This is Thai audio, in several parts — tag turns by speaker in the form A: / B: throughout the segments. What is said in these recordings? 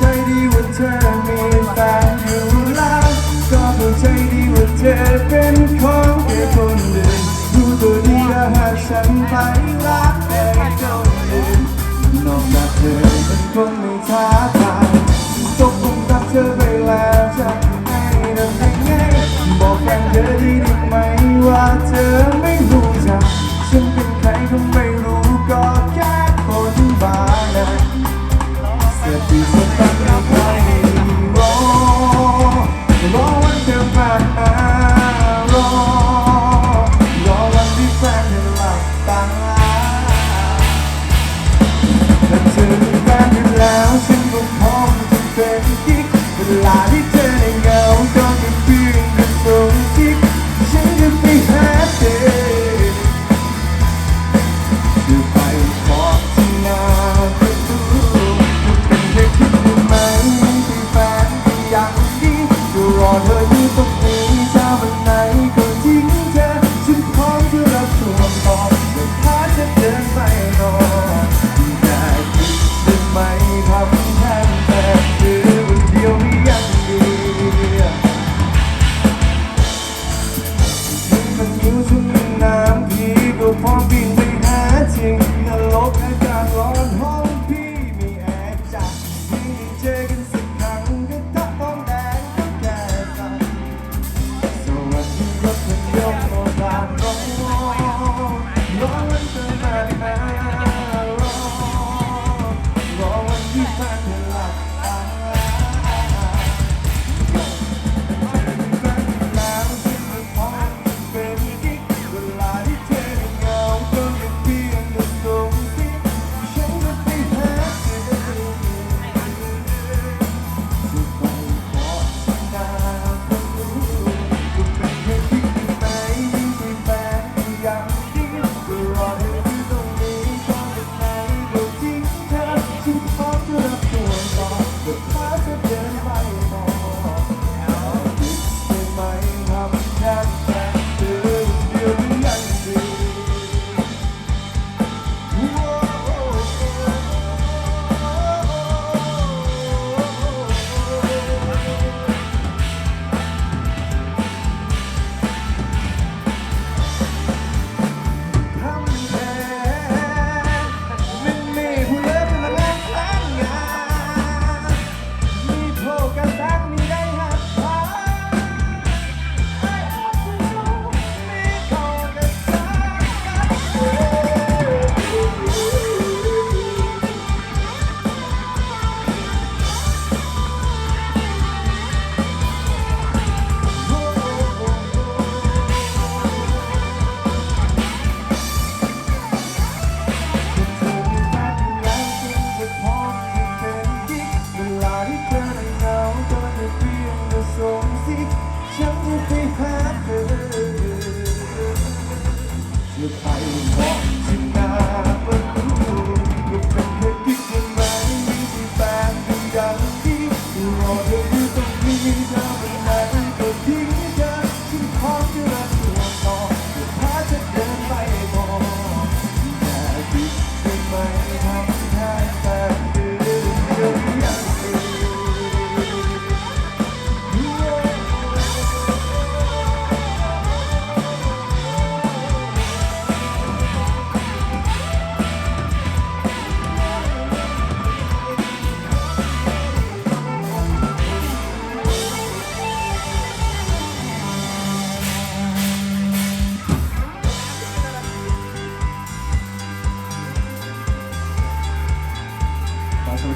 A: shady would turn me back.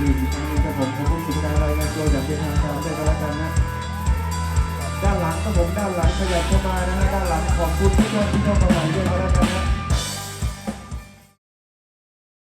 A: อีกครั้งหนึงครับผมผมก็สุดารายงานตัวอย่างเป็
B: นทางการด้ก็แล้วกันนะ ด้านหลังครับผมด้านหลังขยับเข้ามานะฮะด้านหลังขอบคุณทุกท่านที่เข้ามาใหม่ด้วยครัน